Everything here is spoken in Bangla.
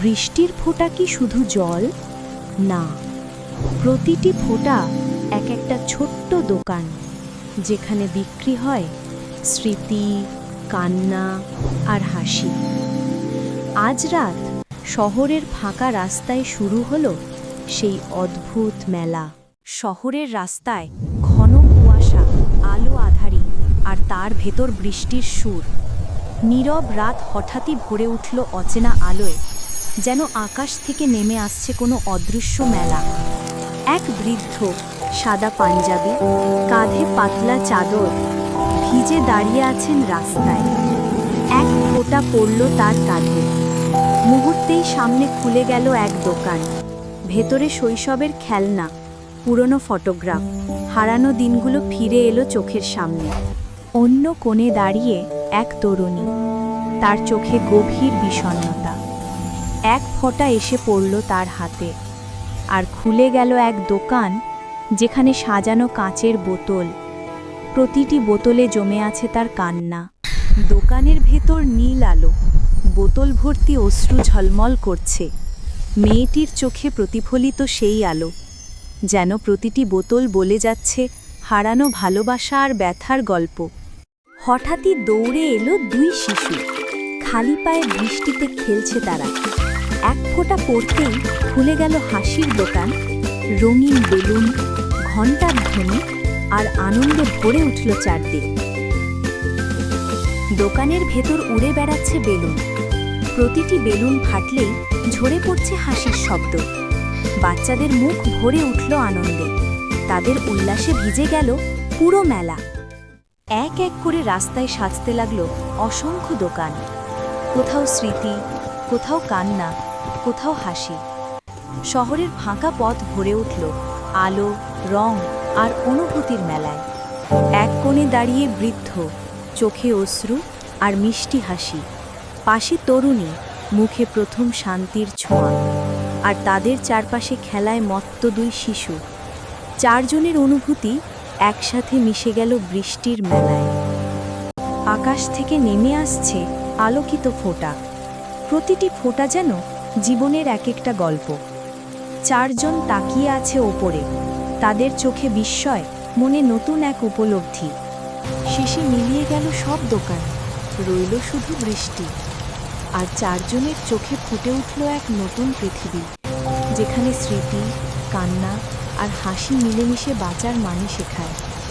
বৃষ্টির ফোঁটা কি শুধু জল? না, প্রতিটি ফোঁটা এক একটা ছোট্ট দোকান, যেখানে বিক্রি হয় স্মৃতি, কান্না আর হাসি। আজ রাত শহরের ফাঁকা রাস্তায় শুরু হলো সেই অদ্ভুত মেলা। শহরের রাস্তায় ঘন কুয়াশা, আলো আধারি আর তার ভেতর বৃষ্টির সুর। নীরব রাত হঠাৎই ভরে উঠল অচেনা আলোয়। যেন আকাশ থেকে নেমে আসছে কোনো অদৃশ্য মেলা। এক বৃদ্ধ, সাদা পাঞ্জাবি, কাঁধে পাতলা চাদর, ভিজে দাঁড়িয়ে আছেন রাস্তায়। এক ফোঁটা পড়ল তার কাঁধে। মুহূর্তেই সামনে খুলে গেল এক দোকান। ভেতরে শৈশবের খেলনা, পুরনো ফটোগ্রাফ, হারানো দিনগুলো ফিরে এলো চোখের সামনে। অন্য কোণে দাঁড়িয়ে এক তরুণী, তার চোখে গভীর বিষণ্ণতা। এক ফোঁটা এসে পড়ল তার হাতে। আর খুলে গেল এক দোকান, যেখানে সাজানো কাঁচের বোতল। প্রতিটি বোতলে জমে আছে তার কান্না। দোকানের ভেতর নীল আলো। বোতল ভর্তি অশ্রু ঝলমল করছে। মেয়েটির চোখে প্রতিফলিত সেই আলো। যেন প্রতিটি বোতল বলে যাচ্ছে হারানো ভালোবাসা আর ব্যথার গল্প। হঠাৎই দৌড়ে এলো দুই শিশু। খালি পায়ে বৃষ্টিতে খেলছে তারা। এক ফোঁটা পড়তেই খুলে গেল হাসির দোকান, রঙিন বেলুন, ঘণ্টার ধ্বনি আর আনন্দে ভরে উঠল চারদিক। দোকানের ভেতর উড়ে বেড়াচ্ছে বেলুন। প্রতিটি বেলুন ফাটলেই ঝরে পড়ছে হাসির শব্দ। বাচ্চাদের মুখ ভরে উঠল আনন্দে। তাদের উল্লাসে ভিজে গেল পুরো মেলা। এক এক করে রাস্তায় সাজতে লাগল অসংখ্য দোকান। কোথাও স্মৃতি, কোথাও কান্না কোথাও হাসি। শহরের ফাঁকা পথ ভরে উঠল আলো, রং আর অনুভূতির মেলায়। এক কোণে দাঁড়িয়ে বৃদ্ধ, চোখে অশ্রু আর মিষ্টি হাসি। পাশে তরুণী, মুখে প্রথম শান্তির ছোঁয়া। আর তাদের চারপাশে খেলায় মত্ত দুই শিশু। চারজনের অনুভূতি একসাথে মিশে গেল বৃষ্টির মেলায়। আকাশ থেকে নেমে আসছে আলোকিত ফোঁটা। প্রতিটি ফোঁটা যেন জীবনের এক একটা গল্প। চারজন তাকিয়ে আছে ওপরে। তাদের চোখে বিস্ময়, মনে নতুন এক উপলব্ধি। শেষে মিলিয়ে গেল সব দোকান। রইল শুধু বৃষ্টি। আর চারজনের চোখে ফুটে উঠল এক নতুন পৃথিবী, যেখানে স্মৃতি, কান্না আর হাসি মিলেমিশে বাঁচার মানে শেখায়।